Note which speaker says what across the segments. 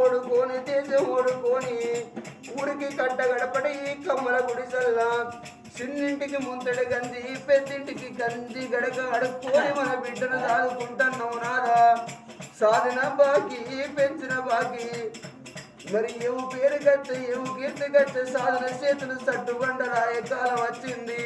Speaker 1: ఓడుకోని దేశం ఓడుకోని ఊరికి కట్ట గడపడి కమ్మల గుడిసల్లా చిన్నింటికి ముంతడి గంజి పెద్దింటికి గంజి గడక అడుక్కొని మన బిడ్డను సాదుకుంటున్నావు నాదా సాధన బాకి పెంచిన బాకి. మరి ఏవు పేరు గచ్చ ఏవు కీర్తి గచ్చ సాధన చేతులు సట్టుబండరాయ కాలం వచ్చింది.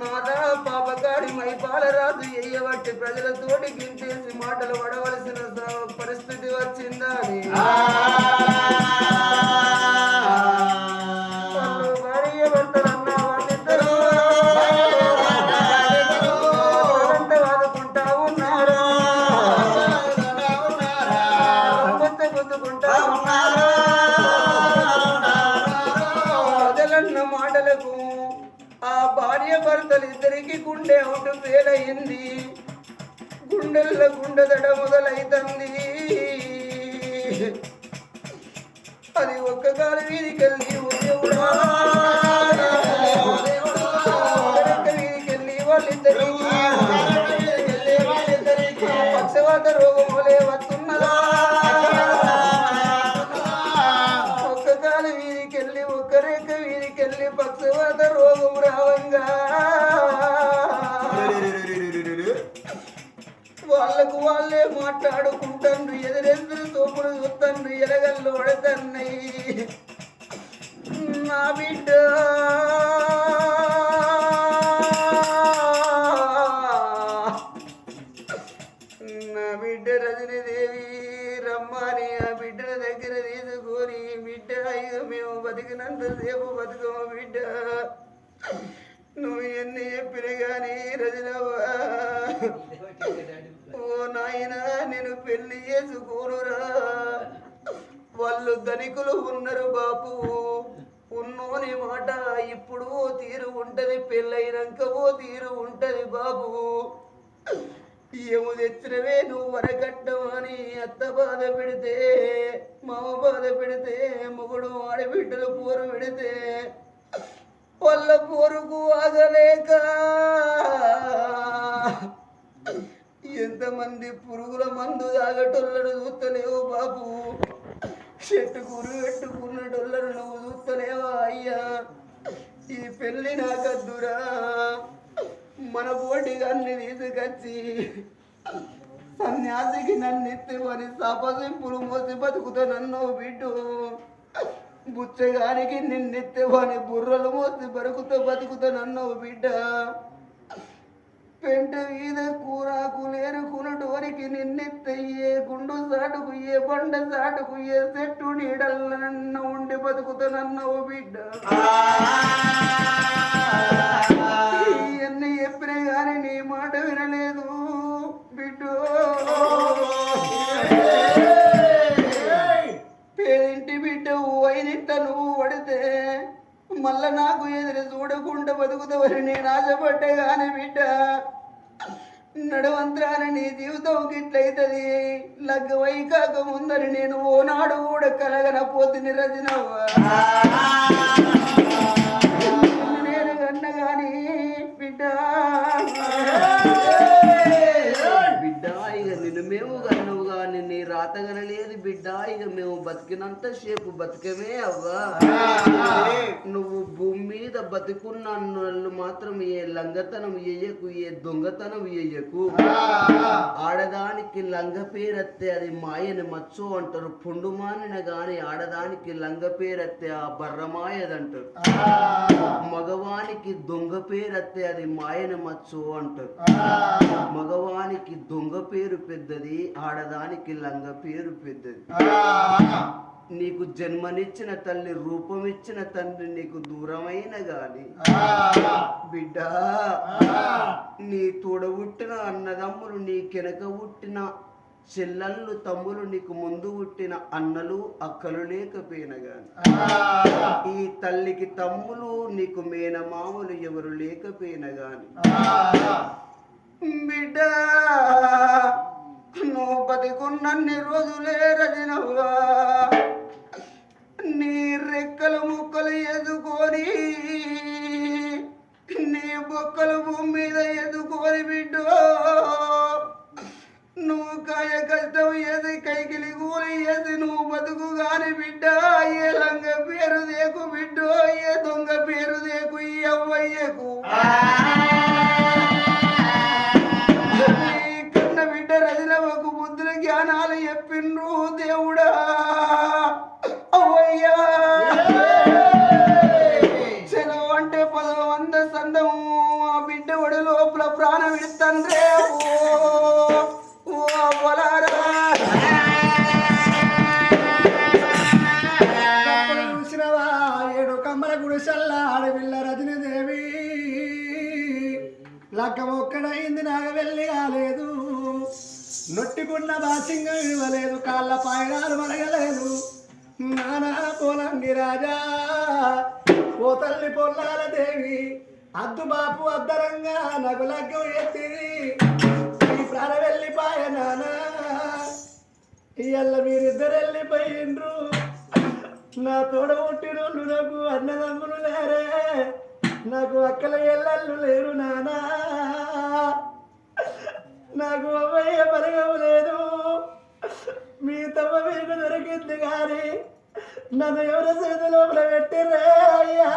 Speaker 1: నాదా పాపకారి మై పాలరాజు ఎయ్యబట్టి ప్రజలతోటి గింతేసి మాటలు పడవలసిన పరిస్థితి వచ్చిందా? భర్తలు గుండె అవుటు ఫేలయ్యింది గుండెల్ల గుండెదడ మొదలైతుంది. అది ఒక్క గాలి వీధికెళ్ళి ఉద్యోగుడా వీధికెళ్ళి వాళ్ళిద్దరికి. పక్షవాత రోగం వాళ్ళే మాట్లాడుకుంటాను ఎదురెదురు తోపులు చూస్తాను ఎలగల్లు పడతాయి నా బిడ్డ. నా బిడ్డ రజనీదేవి రమ్మని ఆ బిడ్డల దగ్గర తీసుకొని బిడ్డ ఇక మేము బతికినంత సేపు బతుకము బిడ్డ. నువ్వు ఎన్ని చెప్పిన కానీ రజనవ్వ. పెళ్ళి చేసుకోరురా వాళ్ళు ధనికులు ఉన్నారు బాపు. ఉన్నోని మాట ఇప్పుడు ఓ తీరు ఉంటది పెళ్ళైనాక ఓ తీరు ఉంటది బాబు. ఏము తెచ్చినవే నువ్వు వరకట్టమని అత్త బాధ పెడితే మామ బాధ పెడితే మొగుడు ఆడబిడ్డలు పోరు పెడితే వాళ్ళ పోరుకు ఆగలేక. ఎంతమంది పురుగుల మందు తాగటోళ్ళను చూస్తలేవు బాబు. చెట్టు పెట్టుకున్న పెట్టుకున్నటోళ్ళను నువ్వు చూస్తలేవా అయ్యా? ఈ పెళ్ళి నాకద్దురా మన బోటి అన్ని తీసుకొచ్చి సన్యాసికి నన్ను ఎత్తుకొని సపసింపులు మోసి బతుకుతా నన్ను బిడ్డు. బుచ్చగానికి నిన్నెత్తేవాని బుర్రలు మోసి బరుకుతో బతుకుతా నన్ను బిడ్డ. పెంట మీద లేరుకున్నటు నిన్నెత్తయ్యే గుండు సాటుకు ఏ బండ సాటుకు ఏ చెట్టు నీడల్ల నన్న ఉండి బతుకుతానన్నావు బిడ్డ. ఇవన్నీ చెప్పినా కానీ నీ మాట వినలేదు బిడ్డో. పేరింటి బిడ్డ వైనింట నువ్వు పడితే మళ్ళా నాకు ఎదురు చూడకుండా బతుకుతావని నేను ఆశపడ్డే కానీ బిడ్డ. నడవంత్రాన జీవితం గిట్లయితది. లగ్గవై కాక ముందని నేను ఓనాడు కూడా కలగనపోతుంది రజనవ్వ నేను కన్న గాని బిడ్డ. బిడ్డ ఇక నిన్ను మేము కన్నవు కానీ నీ రాత కనలేదు బిడ్డ. ఇక మేము బతికినంత సేపు బతికమే అవ్వా. నువ్వు భూమి మీద బతికున్న వాళ్ళు మాత్రం ఏ లంగతనం వేయకు ఏ దొంగతనం వేయకు ఆడదానికి లంగ పేరత్తే అది మాయని మచ్చు అంటారు. పుండుమానిన గాని ఆడదానికి లంగ పేరత్తే ఆ బర్రమాయదంటారు మగవానికి దొంగ పేరత్తే అది మాయని మచ్చు అంటారు. మగవానికి దొంగ పేరు పెద్దది ఆడదానికి లంగ పేరు పెద్దది. నీకు జన్మనిచ్చిన తల్లి రూపమిచ్చిన తండ్రి నీకు దూరమైన గాని బిడ్డ నీ తోడ పుట్టిన అన్నదమ్ములు నీ కెనక పుట్టిన చెల్లళ్ళు తమ్ములు నీకు ముందు పుట్టిన అన్నలు అక్కలు లేకపోయిన గాని. ఈ తల్లికి తమ్ములు నీకు మేనమామలు ఎవరు లేకపోయిన గాని. బిడ్డ బతికున్నన్ని రోజులే రజనవ్వా నీ రెక్కలు ముక్కలు ఎదుకొని నీ బొక్కలు భూమి మీద ఎదుకొని బిడ్డో. నువ్వు కాయ కష్టం ఏది కైకిలి కూలి ఏది నువ్వు బతుకు గాని బిడ్డ ఏ లంగ పేరు దేకు బిడ్డో ఏ దొంగ పేరు దేకు ఈ అవ్వయ్యకు. లోపల ప్రాణం ఇడుతండ్రే ఓ ఓ
Speaker 2: చూసినవా? ఏడు కమ్మల గుడిసెల్ల ఆడపిల్ల రజనీదేవి. లగ్గం ఒక్కడైంది నాగవెల్లి కాలేదు నొట్టికున్న బాసింగం ఇవ్వలేదు కాళ్ళ పాయనాలు మరగలేదు. నానా పోలంగి రాజా ఓ తల్లి పొల్లాల దేవి. అద్దు బాపు అద్దరంగా నగు లగ్గం ఎత్తిది ఈ ప్రాణ వెళ్ళిపాయ నానా. ఇయ్యల్ల మీరిద్దరు వెళ్ళిపోయిండ్రు నా తోడ పుట్టినోళ్ళు నాకు అన్నదమ్ములు లేరే. నాకు అక్కల ఎల్లళ్ళు లేరు నానా. నాకు అవ్వయ్య పరగవు లేదు. మీ తమ్మ మీకు దొరికింది కానీ నన్ను ఎవరి చేతిలో లోపల అయ్యా.